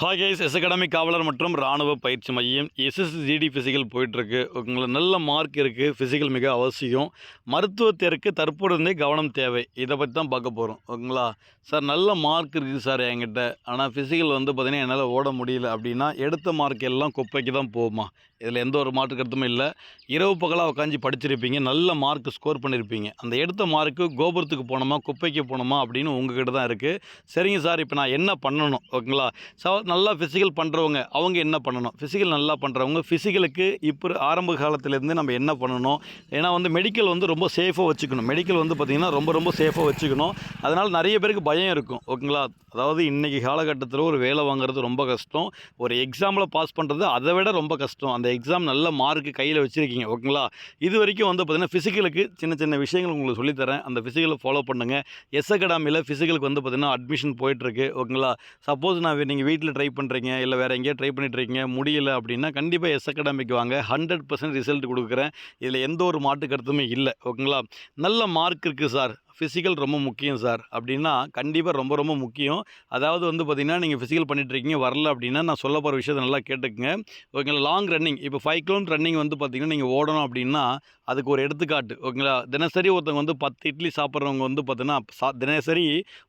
Hi guys S academy காவலர் மற்றும் ராணுவ பயிற்சி மையம் எஸ்எஸ்ஜிடி ஃபிசிக்கல் போயிட்டுருக்கு. உங்களுக்கு நல்ல மார்க் இருக்குது ஃபிசிக்கல் மிக அவசியம். மருத்துவத்திற்கு தற்போது இருந்தே கவனம் தேவை. இதை பற்றி தான் பார்க்க போகிறோம் ஓகேங்களா? சார் நல்ல மார்க் இருக்குது சார் என்கிட்ட. ஆனால் ஃபிசிக்கல் வந்து பார்த்தீங்கன்னா என்னால் ஓட முடியல அப்படின்னா எடுத்த மார்க் எல்லாம் குப்பைக்கு தான் போகுமா? இதில் எந்த ஒரு மாற்று கருத்துமே இல்லை. இரவு பகலாக உட்காந்து படிச்சிருப்பீங்க. நல்ல மார்க் ஸ்கோர் பண்ணியிருப்பீங்க அந்த எடுத்த மார்க்கு கோபுரத்துக்கு போனோமா குப்பைக்கு போனோமா அப்படின்னு உங்ககிட்ட தான் இருக்குது சரிங்க சார் இப்போ நான் என்ன பண்ணணும்? ஓகேங்களா? ச நல்லா ஃபிசிக்கல் பண்ணுறவங்க அவங்க என்ன பண்ணணும்? ஃபிசிக்கல் நல்லா பண்ணுறவங்க ஃபிசிக்கலுக்கு இப்போ ஆரம்ப காலத்துலேருந்து நம்ம என்ன பண்ணணும்? ஏன்னா வந்து மெடிக்கல் வந்து ரொம்ப சேஃபாக வச்சுக்கணும். மெடிக்கல் வந்து பார்த்திங்கன்னா ரொம்ப ரொம்ப சேஃபாக வச்சுக்கணும். அதனால் நிறைய பேருக்கு பயம் இருக்கும். ஓகேங்களா? அதாவது இன்றைக்கி காலகட்டத்தில் ஒரு வேலை வாங்குறது ரொம்ப கஷ்டம். ஒரு எக்ஸாமில் பாஸ் பண்ணுறது அதை விட ரொம்ப கஷ்டம். அந்த எக்ஸாம் நல்ல மார்க்கு கையில் வச்சுருக்கீங்க ஓகேங்களா? இது வரைக்கும் வந்து பார்த்திங்கன்னா ஃபிசிக்கலுக்கு சின்ன சின்ன விஷயங்கள் உங்களுக்கு சொல்லித்தரேன் அந்த ஃபிசிக்கலை ஃபாலோ பண்ணுங்கள் எஸ் அகாடமியில் ஃபிசிக்கலுக்கு வந்து பார்த்திங்கன்னா அட்மிஷன் போயிட்டுருக்கு ஓகேங்களா? சப்போஸ் நான் நீங்கள் வீட்டில் ட்ரை பண்ணுறீங்க இல்லை வேறு எங்கேயோ ட்ரை பண்ணிட்டுருக்கீங்க முடியல அப்படின்னா கண்டிப்பாக எஸ் அகாடமிக்கு வாங்க. ஹண்ட்ரட் பர்சன்ட் ரிசல்ட் கொடுக்குறேன். இதில் எந்த ஒரு மாட்டு கருத்துமே இல்லை ஓகேங்களா? நல்ல மார்க் இருக்குது சார் ஃபிசிக்கல் ரொம்ப முக்கியம் சார் அப்படின்னா கண்டிப்பாக ரொம்ப ரொம்ப முக்கியம். அதாவது வந்து பார்த்திங்கன்னா நீங்கள் ஃபிசிக்கல் பண்ணிட்டுருக்கீங்க வரல அப்படின்னா நான் சொல்ல போகிற விஷயத்தை நல்லா கேட்டுக்குங்க. ஓகேங்களா லாங் ரன்னிங் இப்போ ஃபைவ் கிலோமீட்டர் ரன்னிங் வந்து பார்த்திங்கன்னா நீங்கள் ஓடணும் அப்படின்னா அதுக்கு ஒரு எடுத்துக்காட்டு. ஓகேங்களா தினசரி ஒருத்தவங்க வந்து பத்து இட்லி சாப்பிட்றவங்க வந்து பார்த்தீங்கன்னா சா தினசரி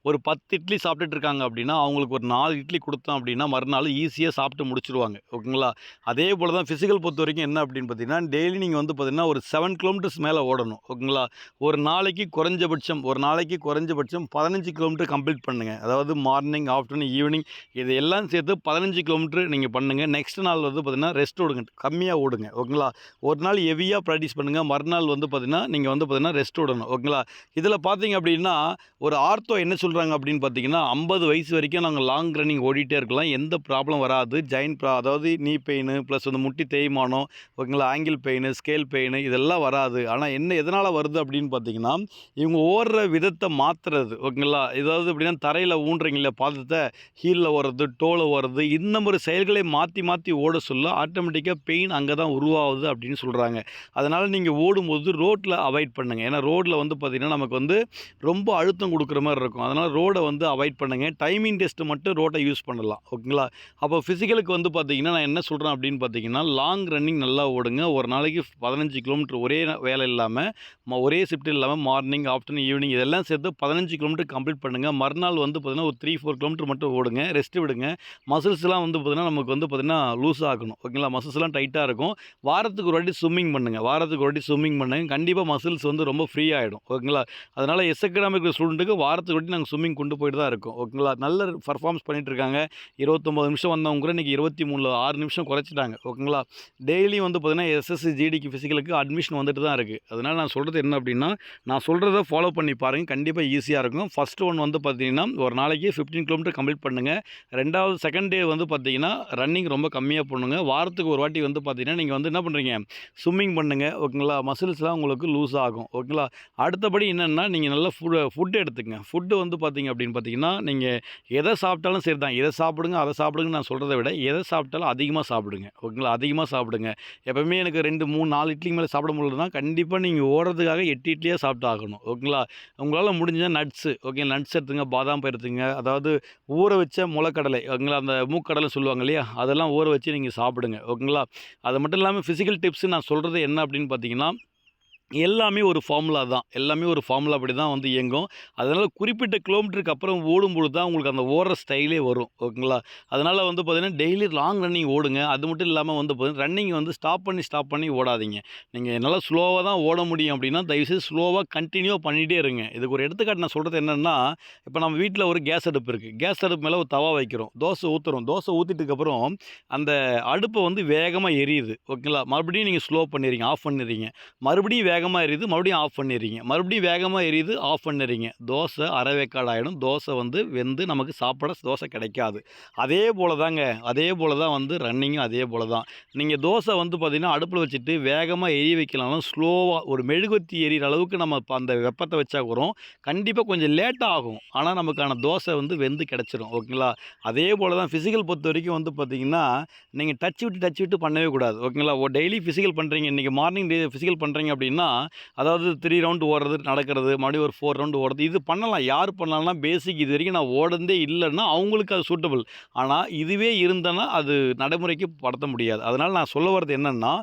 ஒரு பத்து இட்லி சாப்பிட்டுட்டு இருக்காங்க அப்படின்னா அவங்களுக்கு ஒரு நாலு இட்லி கொடுத்தோம் அப்படின்னா மறுநாள் ஈஸியாக சாப்பிட்டு முடிச்சிருவாங்க. ஓகேங்களா அதே போல் தான் ஃபிசிக்கல் பொறுத்த வரைக்கும் என்ன அப்படின்னு பார்த்தீங்கன்னா டெய்லி நீங்கள் வந்து பார்த்தீங்கன்னா ஒரு செவன் கிலோமீட்டர்ஸ் மேலே ஓடணும். ஓகேங்களா ஒரு நாளைக்கு குறைஞ்சபட்சம் ஒரு நாளைக்கு குறைஞ்சபட்சம் பதினஞ்சு கிலோமீட்டர் கம்ப்ளீட் பண்ணுங்கள் அதாவது மார்னிங் ஆஃப்டர்நூன் ஈவினிங் இது எல்லாம் சேர்த்து பதினஞ்சு கிலோமீட்டர் நீங்கள் பண்ணுங்கள் நெக்ஸ்ட் நாள் வந்து பார்த்தீங்கன்னா ரெஸ்ட் விடுங்க கம்மியாக ஓடுங்க. ஓகேங்களா? ஒரு நாள் ஹெவியாக ப்ராக்டிஸ் பண்ணுங்கள் மறுநாள் வந்து பார்த்தீங்கன்னா நீங்கள் வந்து பார்த்திங்கன்னா ரெஸ்ட் விடணும் ஓகேங்களா? இதில் பார்த்தீங்க அப்படின்னா ஒரு ஆர்த்தோ என்ன சொல்கிறாங்க அப்படின்னு பார்த்தீங்கன்னா ஐம்பது வயசு வரைக்கும் நாங்கள் லாங் ரன்னிங் ஓடிட்டே இருக்கலாம். எந்த ப்ராப்ளம் வராது. ஜாயின் ப்ரா அதாவது நீ பெயின் ப்ளஸ் வந்து முட்டி தேய்மானம் ஓகேங்களா? ஆங்கிள் பெயின் ஸ்கேல் பெயின் இதெல்லாம் வராது. ஆனால் என்ன எதனால் வருது அப்படின்னு பார்த்தீங்கன்னா இவங்க ஓடுற விதத்தை மாற்றுறது ஓகேங்களா? ஏதாவது எப்படின்னா தரையில் ஊன்றீங்களே பாதத்தை ஹீலில் ஓடுறது டோலை ஓடுறது இந்த மாதிரி செயல்களை மாற்றி மாற்றி ஓட சொல்ல ஆட்டோமேட்டிக்காக பெயின் அங்கே தான் உருவாகுது அப்படின்னு சொல்கிறாங்க அதனால் நீங்கள் ஓடும்போது ரோட்டில் அவாய்ட் பண்ணுங்கள் ஏன்னா ரோட்டில் வந்து பார்த்திங்கன்னா நமக்கு வந்து ரொம்ப அழுத்தம் கொடுக்குற மாதிரி இருக்கும். அதனால் ரோடை வந்து அவாய்ட் பண்ணுங்கள் டைமிங் டெஸ்ட்டு மட்டும் ரோட்டை யூஸ் பண்ணலாம் ஓகேங்களா? அப்போ ஃபிசிக்கலுக்கு வந்து பார்த்திங்கன்னா நான் என்ன சொல்கிறேன் அப்படின்னு பார்த்தீங்கன்னா லாங் ரன்னிங் நல்லா ஓடுங்க. ஒரு நாளைக்கு பதினஞ்சு கிலோமீட்டர் ஒரே வேலை இல்லாமல் ஒரே ஷிஃப்ட் இல்லாமல் மார்னிங் ஆஃப்டர்நூன் ஈவினிங் இதெல்லாம் சேர்த்து பதினஞ்சு கிலோமீட்டர் கம்ப்ளீட் பண்ணுங்கள் மறுநாள் வந்து பார்த்திங்கன்னா ஒரு த்ரீ ஃபோர் கிலோமீட்டர் மட்டும் ஓடுங்க. ரெஸ்ட் விடுங்க. மசில்ஸ்லாம் வந்து பார்த்திங்கன்னா நமக்கு வந்து பார்த்திங்கன்னா லூஸ் ஆகணும். ஓகேங்களா மசில்ஸ்லாம் டைட்டாக இருக்கும். வாரத்துக்கு ஒரு வாட்டி ஸ்விம்மிங் பண்ணுங்கள் வாரத்துக்கு ஒரு வாட்டி ஸ்விம்மிங் பண்ணுங்கள் கண்டிப்பாக மசில்ஸ் வந்து ரொம்ப ஃப்ரீ ஆகிடும் ஓகேங்களா அதனால் எஸ் எக்கனாமிக் ஸ்டூடெண்ட்டுக்கு வாரத்துக்கு வாட்டி நாங்கள் ஸ்விம்மிங் கொண்டு போயிட்டு தான் இருக்கோம். ஓகேங்களா நல்ல பர்ஃபார்மன்ஸ் பண்ணிட்டு இருக்காங்க. இருபத்தொம்பது நிமிஷம் வந்தவங்க கூட இன்றைக்கி இருபத்தி மூணு ஆறு நிமிஷம் குறைச்சிட்டாங்க. ஓகேங்களா டெய்லி வந்து பார்த்திங்கன்னா எஸ்எஸ்சி ஜிடிக்கு ஃபிசிக்கலுக்கு அட்மிஷன் வந்துட்டு தான் இருக்குது அதனால் நான் சொல்கிறது என்ன அப்படின்னா நான் சொல்கிறத ஃபாலோ பண்ணி பண்ணி பாருங்கள் கண்டிப்பாக ஈஸியாக இருக்கும். ஃபஸ்ட் ஒன் வந்து பார்த்தீங்கன்னா ஒரு நாளைக்கு ஃபிஃப்டீன் கிலோமீட்டர் கம்ப்ளீட் பண்ணுங்கள் ரெண்டாவது செகண்ட் டே வந்து பார்த்தீங்கன்னா ரன்னிங் ரொம்ப கம்மியாக பண்ணுங்க வாரத்துக்கு ஒரு வாட்டி வந்து பார்த்தீங்கன்னா நீங்கள் வந்து என்ன பண்ணுறீங்க ஸ்விம்மிங் பண்ணுங்கள் ஓகேங்களா? மசில்ஸ்லாம் உங்களுக்கு லூஸ் ஆகும். ஓகேங்களா? அடுத்தபடி என்னென்னா நீங்கள் நல்லா ஃபுட் ஃபுட்டு எடுத்துக்கங்க. ஃபுட்டு வந்து பார்த்தீங்க அப்படின்னு பார்த்தீங்கன்னா நீங்கள் எதை சாப்பிட்டாலும் சரி தான் இதை சாப்பிடுங்க அதை சாப்பிடுங்க நான் சொல்கிறத விட எதை சாப்பிட்டாலும் அதிகமாக சாப்பிடுங்க. ஓகேங்களா? அதிகமாக சாப்பிடுங்க. எப்போவுமே எனக்கு ரெண்டு மூணு நாலு இட்லிக்கு மேலே சாப்பிட முடியலன்னா கண்டிப்பாக நீங்கள் ஓடுறதுக்காக எட்டு இட்லியாக சாப்பிட்டு ஆகணும். ஓகேங்களா? உங்களால் முடிஞ்சால் நட்ஸு ஓகே நட்ஸ் எடுத்துங்க பாதாம் பயிர் எடுத்துங்க. அதாவது ஊற வச்ச முளைக்கடலை ஓகேங்களா அந்த மூக்கடலை சொல்லுவாங்க இல்லையா? அதெல்லாம் ஊற வச்சு நீங்கள் சாப்பிடுங்க ஓகேங்களா? அது மட்டும் இல்லாமல் ஃபிசிக்கல் டிப்ஸ் நான் சொல்கிறது என்ன அப்படின்னு பார்த்தீங்கன்னா எல்லாமே ஒரு ஃபார்முலா தான். எல்லாமே ஒரு ஃபார்முலா அப்படி தான் வந்து இயங்கும். அதனால் குறிப்பிட்ட கிலோமீட்டருக்கு அப்புறம் ஓடும்பொழுது தான் உங்களுக்கு அந்த ஓடுற ஸ்டைலே வரும். ஓகேங்களா அதனால் வந்து பார்த்திங்கன்னா டெய்லி லாங் ரன்னிங் ஓடுங்க. அது மட்டும் இல்லாமல் வந்து பார்த்தீங்கன்னா ரன்னிங் வந்து ஸ்டாப் பண்ணி ஸ்டாப் பண்ணி ஓடாதீங்க. நீங்கள் என்னால் ஸ்லோவாக தான் ஓட முடியும் அப்படின்னா தயவுசெய்து ஸ்லோவாக கண்டினியூ பண்ணிகிட்டே இருங்க. இதுக்கு ஒரு எடுத்துக்காட்டு நான் சொல்கிறது என்னென்னா இப்போ நம்ம வீட்டில் ஒரு கேஸ் அடுப்பு இருக்குது கேஸ் அடுப்பு மேலே ஒரு தவா வைக்கிறோம். தோசை ஊற்றுறோம் தோசை ஊற்றிட்டுக்கப்புறம் அந்த அடுப்பை வந்து வேகமாக எரியுது. ஓகேங்களா மறுபடியும் நீங்கள் ஸ்லோ பண்ணிடுறீங்க. ஆஃப் பண்ணிடுறீங்க. மறுபடியும் வேகமாக எரியுது மறுபடியும் ஆஃப் பண்ணிடுறீங்க. மறுபடியும் வேகமாக எரியுது ஆஃப் பண்ணிடுறீங்க. தோசை அரைவேக்காடு ஆகிடும் தோசை வந்து வெந்து நமக்கு சாப்பிட தோசை கிடைக்காது. அதே போல் தாங்க அதே போல் தான் வந்து ரன்னிங்கும் அதே போல் தான் நீங்கள் தோசை வந்து பார்த்திங்கன்னா அடுப்பில் வச்சுட்டு வேகமாக எரிய வைக்கலாம்னா ஸ்லோவாக ஒரு மெழுகுத்தி எரியிற அளவுக்கு நம்ம இப்போ அந்த வெப்பத்தை வச்சா கூட கண்டிப்பாக கொஞ்சம் லேட்டாக ஆகும். ஆனால் நமக்கான தோசை வந்து வெந்து கிடச்சிரும். ஓகேங்களா? அதே போல் தான் ஃபிசிக்கல் பொறுத்த வரைக்கும் வந்து பார்த்திங்கன்னா நீங்கள் டச் விட்டு டச் விட்டு பண்ணவே கூடாது. ஓகேங்களா? டெய்லி ஃபிசிக்கல் பண்ணுறீங்க இன்றைக்கி மார்னிங் டே ஃபிசிக்கல் பண்ணுறீங்க அப்படின்னா அதாவது த்ரீ ரவுண்டு ஓடுறது நடக்கிறது மறுபடியும் ஒரு ஃபோர் ரவுண்டு ஓடுறது இது பண்ணலாம். யார் பண்ணலாம்னா பேசிக் இது வரைக்கும் நான் ஓடந்தே இல்லைன்னா அவங்களுக்கு அது சூட்டபிள் ஆனால் இதுவே இருந்தேன்னா அது நடைமுறைக்கு படுத்த முடியாது. அதனால் நான் சொல்ல வர்றது என்னென்னா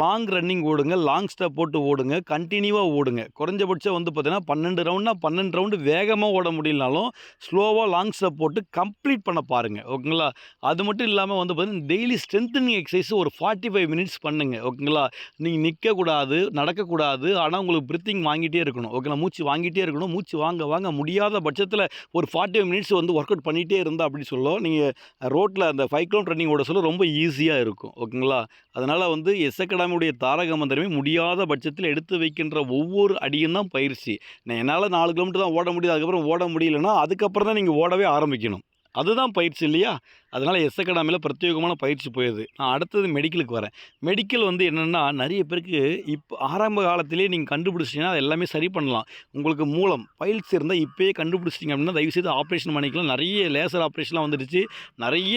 லாங் ரன்னிங் ஓடுங்க லாங் ஸ்டெப் போட்டு ஓடுங்க கண்டினியூவாக ஓடுங்க. குறைஞ்சபட்சம் வந்து பார்த்தீங்கன்னா பன்னெண்டு ரவுண்ட்னா பன்னெண்டு ரவுண்டு வேகமாக ஓட முடியலனாலும் ஸ்லோவாக லாங் ஸ்டெப் போட்டு கம்ப்ளீட் பண்ண பாருங்கள் ஓகேங்களா? அது மட்டும் இல்லாமல் வந்து பார்த்தீங்கன்னா டெய்லி ஸ்ட்ரென்த்தனிங் எக்ஸசைஸ் ஒரு ஃபார்ட்டி ஃபைவ் மினிட்ஸ் பண்ணுங்கள் ஓகேங்களா? நீங்கள் நிற்கக்கூடாது நடக்கக்கூடாது ஆனால் உங்களுக்கு பிரீத்திங் வாங்கிட்டே இருக்கணும். ஓகேங்களா மூச்சு வாங்கிட்டே இருக்கணும். மூச்சு வாங்க வாங்க முடியாத பட்சத்தில் ஒரு ஃபார்ட்டி ஃபைவ் மினிட்ஸ் வந்து ஒர்க் அவுட் பண்ணிகிட்டே இருந்தால் அப்படி சொல்லும் நீங்கள் ரோட்டில் அந்த ஃபைவ் கிலோமீட்டர் ரன்னிங் ஓட சொல்ல ரொம்ப ஈஸியாக இருக்கும். ஓகேங்களா அதனால் வந்து எஸ் அகாடமியுடைய தாரக மந்திரமே முடியாத பட்சத்தில் எடுத்து வைக்கின்ற ஒவ்வொரு அடியும் தான் பயிற்சி. நான் என்னால் நாலு கிலோமீட்டர் தான் ஓட முடியாது அதுக்கப்புறம் ஓட முடியலன்னா அதுக்கப்புறம் தான் நீங்கள் ஓடவே ஆரம்பிக்கணும். அதுதான் பயிற்சி இல்லையா? அதனால் எஸ் அகாடமியில் பிரத்யேகமான பயிற்சி போயிடுது. நான் அடுத்தது மெடிக்கலுக்கு வரேன். மெடிக்கல் வந்து என்னென்னா நிறைய பேருக்கு இப்போ ஆரம்ப காலத்திலே நீங்கள் கண்டுபிடிச்சிங்கன்னா அது எல்லாமே சரி பண்ணலாம். உங்களுக்கு மூலம் பயிற்சி இருந்தால் இப்போயே கண்டுபிடிச்சிட்டிங்க அப்படின்னா தயவுசெய்து ஆப்ரேஷன் பண்ணிக்கலாம். நிறைய லேசர் ஆப்ரேஷன்லாம் வந்துடுச்சு. நிறைய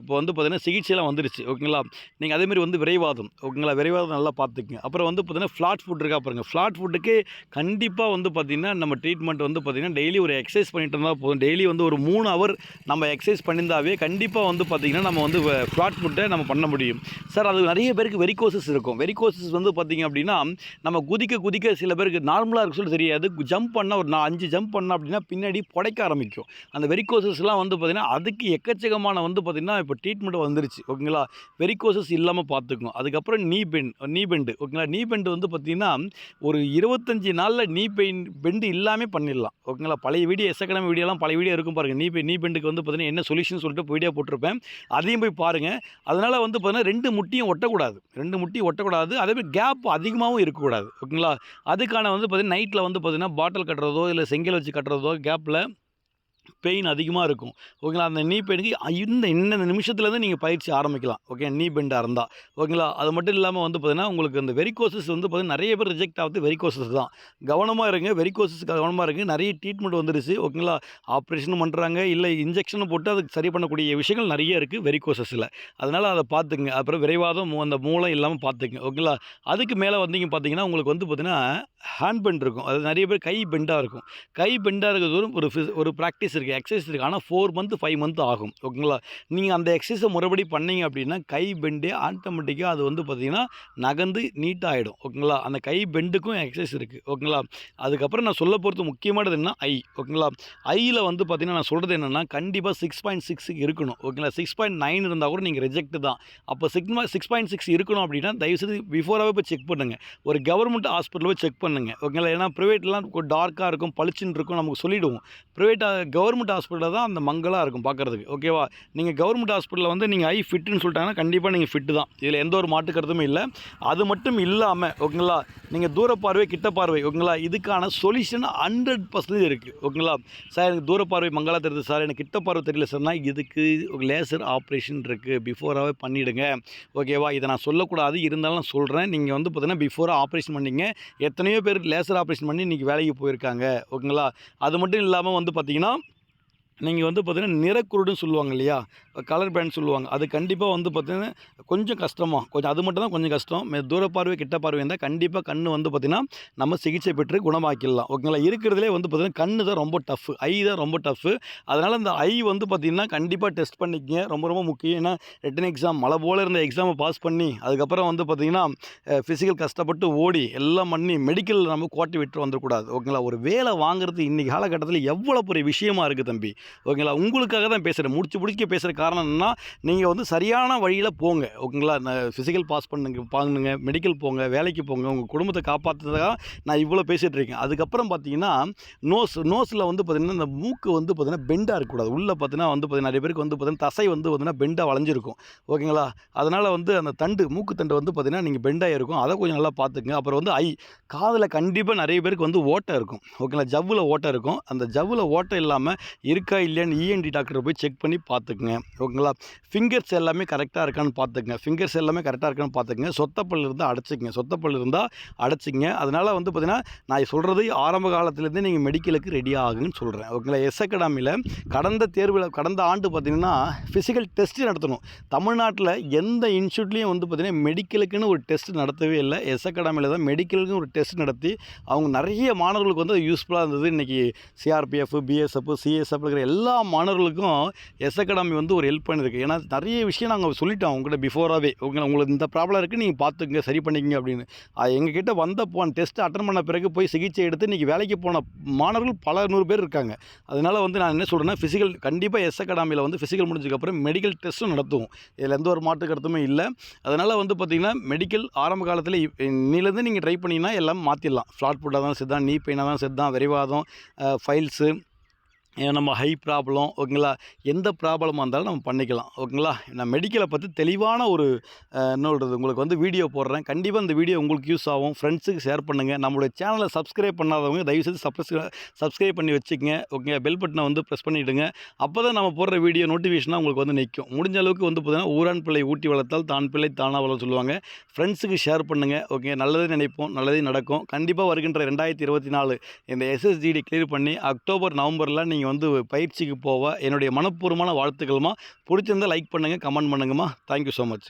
இப்போ வந்து பார்த்திங்கன்னா சிகிச்சைலாம் வந்துடுச்சு. ஓகேங்களா? நீங்கள் அதேமாதிரி வந்து விரைவாதம். ஓகேங்களா? விரைவாதம் நல்லா பார்த்துக்குங்க. அப்புறம் வந்து பார்த்தீங்கன்னா ஃப்ளாட் ஃபுட் இருக்கா பாருங்கள் ஃப்ளாட் ஃபுட்டுக்கு கண்டிப்பாக வந்து பார்த்திங்கன்னா நம்ம ட்ரீட்மெண்ட் வந்து பார்த்திங்கன்னா டெய்லி ஒரு எக்ஸசைஸ் பண்ணிட்டு இருந்தால் போதும். டெய்லி வந்து ஒரு மூணு ஹவர் நம்ம எக்ஸசைஸ் பண்ணியிருந்தாவே கண்டிப்பாக வந்து பார்த்திங்கன்னா நம்ம வந்து ஃப்ளாட் ஃபுட்டை நம்ம பண்ண முடியும். சார் அது நிறைய பேருக்கு வெரிகோசஸ் இருக்கும். வெரிகோசஸ் வந்து பார்த்திங்க அப்படின்னா நம்ம குதிக்க குதிக்க சில பேருக்கு நார்மலாக இருக்க சொல்லி தெரியாது. ஜம்ப் பண்ணால் ஒரு நான் அஞ்சு ஜம்ப் பண்ணோம் அப்படின்னா பின்னாடி புடைக்க ஆரம்பிக்கும். அந்த வெரிகோசஸ்லாம் வந்து பார்த்திங்கன்னா அதுக்கு எக்கச்சக்கமான வந்து பார்த்திங்கன்னா இப்போ ட்ரீட்மெண்ட் வந்துருச்சு. ஓகேங்களா வெரிகோசஸ் இல்லாமல் பார்த்துக்கும் அதுக்கப்புறம் நீ பெண்ட் நீ பெண்டு ஓகேங்களா நீ பெண்டு வந்து பார்த்திங்கன்னா ஒரு இருபத்தஞ்சி நாளில் நீ பெயின் பெண்டு இல்லாமல் பண்ணிடலாம். ஓகேங்களா பழைய வீடியோ எஸ் வீடியோலாம் பழைய வீடியோ இருக்கும் பாருங்கள் நீ பெ நீ பெண்டுக்கு வந்து பார்த்திங்கன்னா என்ன சொல்யூஷன் சொல்லிட்டு போய் வீடியோ போட்டிருப்பேன். அதையும் போய் பாருங்கள் அதனால் வந்து பார்த்தீங்கன்னா ரெண்டு முட்டியும் ஒட்டக்கூடாது. ரெண்டு முட்டியும் ஒட்டக்கூடாது. அதேமாதிரி கேப் அதிகமாகவும் இருக்கக்கூடாது. ஓகேங்களா? அதுக்கான வந்து பார்த்திங்கன்னா நைட்டில் வந்து பார்த்திங்கன்னா பாட்டில் கட்டுறதோ இல்லை செங்கல் வச்சு கட்டுறதோ கேப்பில் பெயின் அதிகமாக இருக்கும். ஓகேங்களா அந்த நீ பெயினுக்கு இந்த இந்த நிமிஷத்துலேருந்து நீங்கள் பயிற்சி ஆரம்பிக்கலாம். ஓகே நீ பெண்டாக இருந்தால் ஓகேங்களா அது மட்டும் இல்லாமல் வந்து பார்த்திங்கன்னா உங்களுக்கு அந்த வெரிகோசஸ் வந்து பார்த்தீங்கன்னா நிறைய பேர் ரிஜெக்ட் ஆகுது வெரிகோசஸ் தான். கவனமாக இருங்க. வெரிகோசஸ் கவனமாக இருங்க. நிறைய ட்ரீட்மெண்ட் வந்துருச்சு. ஓகேங்களா ஆப்ரேஷனும் பண்ணுறாங்க இல்லை இன்ஜெக்ஷனும் போட்டு அதுக்கு சரி பண்ணக்கூடிய விஷயங்கள் நிறைய இருக்குது வெரிகோசஸில் அதனால் அதை பார்த்துங்க அப்புறம் விரைவாதம் அந்த மூலம் இல்லாமல் பார்த்துங்க ஓகேங்களா அதுக்கு மேலே வந்தீங்க பார்த்தீங்கன்னா உங்களுக்கு வந்து பார்த்திங்கன்னா ஹேண்ட் பெண்ட் இருக்கும். அது நிறைய பேர் கை பெண்டாக இருக்கும். கை பெண்டாக இருக்கிறது ஒரு phys- ஒரு ப்ராக்டிஸ் இருக்குது எக்ஸசைஸ் இருக்குது ஆனால் ஃபோர் மந்த் ஃபைவ் மந்த் ஆகும். ஓகேங்களா? நீங்கள் அந்த எக்ஸசைஸை முறைப்படி பண்ணீங்க அப்படின்னா கை பெண்டே ஆட்டோமேட்டிக்காக அது வந்து பார்த்திங்கன்னா நகர்ந்து நீட்டாக ஆகிடும் ஓகேங்களா? அந்த கை பெண்டுக்கும் எக்ஸசைஸ் இருக்குது ஓகேங்களா? அதுக்கப்புறம் நான் சொல்ல போகிறது முக்கியமானது என்ன ஐ ஓகேங்களா? ஐயில் வந்து பார்த்திங்கன்னா நான் சொல்கிறது என்னென்னா கண்டிப்பாக சிக்ஸ் பாயிண்ட் சிக்ஸ் இருக்கணும். ஓகேங்களா? சிக்ஸ் பாயிண்ட் நைன் இருந்தால் கூட நீங்கள் ரிஜெக்ட் தான். அப்போ சிக்ஸ் சிக்ஸ் பாயிண்ட் சிக்ஸ் இருக்கணும் அப்படின்னா தயவுசெய்து பிஃபோராகவே போய் செக் பண்ணுங்கள் ஒரு கவர்மெண்ட் ஹாஸ்பிட்டலில் போய் செக் பண்ணுங்கள் ஓகேங்களா ஏன்னா ப்ரைவேட்லாம் டார்க்காக இருக்கும் பளிச்சுன்னு இருக்கும் நமக்கு சொல்லிவிடுவோம் ப்ரைவேட் கவர்மெண்ட் ஹாஸ்பிட்டலில் தான் அந்த மங்கலாக இருக்கும் பார்க்குறதுக்கு. ஓகேவா நீங்கள் கவர்மெண்ட் ஹாஸ்பிட்டலில் வந்து நீங்கள் ஐ ஃபிட்டுன்னு சொல்லிட்டாங்கன்னா கண்டிப்பாக நீங்கள் ஃபிட்டு தான். இதில் எந்த ஒரு மாட்டு கருத்துமே இல்லை. அது மட்டும் இல்லாமல் ஓகேங்களா நீங்கள் தூர பார்வை கிட்ட பார்வை ஓகேங்களா இதுக்கான சொல்யூஷன் ஹண்ட்ரட் பர்சன்டேஜ் இருக்குது ஓகேங்களா சார் எனக்கு தூர பார்வை மங்களாக தெரியுது சார் எனக்கு கிட்ட பார்வை தெரியல சார்னா இதுக்கு லேசர் ஆப்ரேஷன் இருக்குது பிஃபோராகவே பண்ணிவிடுங்க ஓகேவா இதை நான் சொல்லக்கூடாது. இருந்தாலும் நான் சொல்கிறேன் நீங்கள் வந்து பார்த்தீங்கன்னா பிஃபோராக ஆப்ரேஷன் பண்ணீங்க. எத்தனையோ பேர் லேசர் ஆப்ரேஷன் பண்ணி இன்றைக்கி வேலைக்கு போயிருக்காங்க ஓகேங்களா? அது மட்டும் இல்லாமல் வந்து பார்த்திங்கன்னா நீங்கள் வந்து பார்த்தீங்கன்னா நிறக்குருடுன்னு சொல்லுவாங்க இல்லையா? கலர் பேண்ட் சொல்லுவாங்க. அது கண்டிப்பாக வந்து பார்த்தீங்கன்னா கொஞ்சம் கஷ்டமாக கொஞ்சம் அது மட்டும் தான் கொஞ்சம் கஷ்டம். மே- தூர பார்வை கிட்ட பார்வை இருந்தால் கண்டிப்பாக கண் வந்து பார்த்திங்கன்னா நம்ம சிகிச்சை பெற்று குணமாக்கிடலாம். ஓகேங்களா இருக்கிறதுலே வந்து பார்த்திங்கன்னா கண்ணு தான் ரொம்ப டஃப் ஐ தான் ரொம்ப டஃப்பு அதனால் இந்த ஐ வந்து பார்த்திங்கன்னா கண்டிப்பாக டெஸ்ட் பண்ணிக்கங்க. ரொம்ப ரொம்ப முக்கியம். ஏன்னா ரிட்டன் எக்ஸாம் மழை போல் இருந்த எக்ஸாமை பாஸ் பண்ணி அதுக்கப்புறம் வந்து பார்த்திங்கன்னா ஃபிசிக்கல் கஷ்டப்பட்டு ஓடி எல்லாம் பண்ணி மெடிக்கலில் நம்ம கோட்டை விட்டு வந்துடக்கூடாது. ஓகேங்களா ஒரு வேலை வாங்குறது இன்றைக்கி காலகட்டத்தில் எவ்வளோ பெரிய விஷயமா இருக்குது தம்பி. ஓகேங்களா? உங்களுக்காக தான் பேசுகிறேன் முடிச்சு முடிக்க பேசுகிற காரணம் என்னன்னா நீங்கள் வந்து சரியான வழியில் போங்க. ஓகேங்களா? ஃபிசிக்கல் பாஸ் பண்ணுங்க பாருங்க மெடிக்கல் போங்க வேலைக்கு போங்க உங்கள் குடும்பத்தை காப்பாற்றுறதுக்காக நான் இவ்வளோ பேசிகிட்டு இருக்கேன். அதுக்கப்புறம் பார்த்தீங்கன்னா நோஸ் நோஸில் வந்து பார்த்திங்கன்னா இந்த மூக்கு வந்து பார்த்திங்கன்னா பெண்டாக இருக்கக்கூடாது. உள்ளே பார்த்தீங்கன்னா வந்து பார்த்தீங்கன்னா நிறைய பேருக்கு வந்து பார்த்திங்கன்னா தசை வந்து பார்த்திங்கன்னா பெண்டாக வளைஞ்சிருக்கும். ஓகேங்களா? அதனால் வந்து அந்த தண்டு மூக்கு தண்டு வந்து பார்த்திங்கன்னா நீங்கள் பெண்டாக இருக்கும். அதை கொஞ்சம் நல்லா பார்த்துக்குங்க அப்புறம் வந்து ஐ காதில் கண்டிப்பாக நிறைய பேருக்கு வந்து ஓட்டை இருக்கும். ஓகேங்களா? ஜவ்வில் ஓட்டை இருக்கும். அந்த ஜவ்வில் ஓட்டை இல்லாமல் இருக்க இருக்கா இல்லையான்னு இஎன்டி டாக்டரை போய் செக் பண்ணி பார்த்துக்குங்க. ஓகேங்களா? ஃபிங்கர்ஸ் எல்லாமே கரெக்டாக இருக்கான்னு பார்த்துக்குங்க. ஃபிங்கர்ஸ் எல்லாமே கரெக்டாக இருக்கான்னு பார்த்துக்குங்க. சொத்தப்பல் இருந்தால் அடைச்சிக்கங்க. சொத்தப்பல் இருந்தால் அடைச்சிங்க அதனால் வந்து பார்த்திங்கன்னா நான் சொல்கிறது ஆரம்ப காலத்துலேருந்தே நீங்கள் மெடிக்கலுக்கு ரெடி ஆகுன்னு சொல்கிறேன் ஓகேங்களா? எஸ் அகாடமியில் கடந்த தேர்வில் கடந்த ஆண்டு பார்த்திங்கன்னா ஃபிசிக்கல் டெஸ்ட் நடத்தணும். தமிழ்நாட்டில் எந்த இன்ஸ்டியூட்லேயும் வந்து பார்த்திங்கன்னா மெடிக்கலுக்குன்னு ஒரு டெஸ்ட் நடத்தவே இல்லை. எஸ் அகாடமியில் தான் மெடிக்கலுக்குன்னு ஒரு டெஸ்ட் நடத்தி அவங்க நிறைய மாணவர்களுக்கு வந்து யூஸ்ஃபுல்லாக இருந்தது. இன்றைக்கி சிஆர்பிஎஃப் பிஎஸ்எஃப் சிஎஸ்எஃப் இருக்கிற எல்லா மாணவர்களுக்கும் எஸ் அகாடமி வந்து ஒரு ஹெல்ப் பண்ணியிருக்கு ஏன்னா நிறைய விஷயம் நாங்கள் சொல்லிட்டோம் உங்கள்கிட்ட பிஃபோராகவே உங்களை உங்களுக்கு இந்த ப்ராப்ளம் இருக்குது நீங்கள் பார்த்துங்க சரி பண்ணிக்கங்க அப்படின்னு. அது எங்ககிட்ட வந்த போன டெஸ்ட் அட்டன் பண்ண பிறகு போய் சிகிச்சை எடுத்து இன்றைக்கி வேலைக்கு போன மாணவர்கள் பல நூறு பேர் இருக்காங்க. அதனால் வந்து நான் என்ன சொல்கிறேன்னா ஃபிசிக்கல் கண்டிப்பாக எஸ் அகாடமியில் வந்து ஃபிசிக்கல் முடிஞ்சதுக்கப்புறம் மெடிக்கல் டெஸ்ட்டும் நடத்துவோம். இதில் எந்த ஒரு மாற்று கருத்துமே இல்லை. அதனால் வந்து பார்த்திங்கன்னா மெடிக்கல் ஆரம்ப காலத்தில் இன்னிலேருந்து நீங்கள் ட்ரை பண்ணிங்கன்னா எல்லாம் மாற்றிடலாம் ஃப்ளாட் ஃபுட்டாக தான் செத்தான் நீ பெயினாக தான் செத்தான் விரைவாதம் ஃபைல்ஸு நம்ம ஹை ப்ராப்ளம் ஓகேங்களா? எந்த ப்ராப்ளமாக இருந்தாலும் நம்ம பண்ணிக்கலாம் ஓகேங்களா? நான் மெடிக்கலை பற்றி தெளிவான ஒரு அஹ், என்ன சொல்கிறது உங்களுக்கு வந்து வீடியோ போடுறேன். கண்டிப்பாக இந்த வீடியோ உங்களுக்கு யூஸ் ஆகும். ஃப்ரெண்ட்ஸுக்கு ஷேர் பண்ணுங்கள் நம்மளுடைய சேனலை சப்ஸ்கிரைப் பண்ணாதவங்க தயவுசெய்து சப்ஸ் சப்ஸ்கிரைப் பண்ணி வச்சுக்கங்க. ஓகே பெல் பட்டனை வந்து ப்ரெஸ் பண்ணிவிடுங்க அப்போ தான் நம்ம போடுற வீடியோ நோட்டிஃபிகேஷனாக உங்களுக்கு வந்து நிற்கும் முடிஞ்ச அளவுக்கு வந்து பார்த்தீங்கன்னா ஊரான் பிள்ளை ஊட்டி வளர்த்தால் தான் பிள்ளை தானாக வளர சொல்லுவாங்க. ஃப்ரெண்ட்ஸுக்கு ஷேர் பண்ணுங்கள் ஓகே? நல்லதே நினைப்போம் நல்லதே நடக்கும். கண்டிப்பாக வருகின்ற ரெண்டாயிரத்தி இருபத்தி நாலு இந்த எஸ்எஸ்ஜிடி கிளியர் பண்ணி அக்டோபர் நவம்பரில் நீங்கள் வந்து பயிற்சிக்கு போக என்னுடைய மனப்பூர்வமான வாழ்த்துக்கள்மா. பிடிச்சிருந்தா லைக் பண்ணுங்கள் comment பண்ணுங்கம்மா. Thank you so much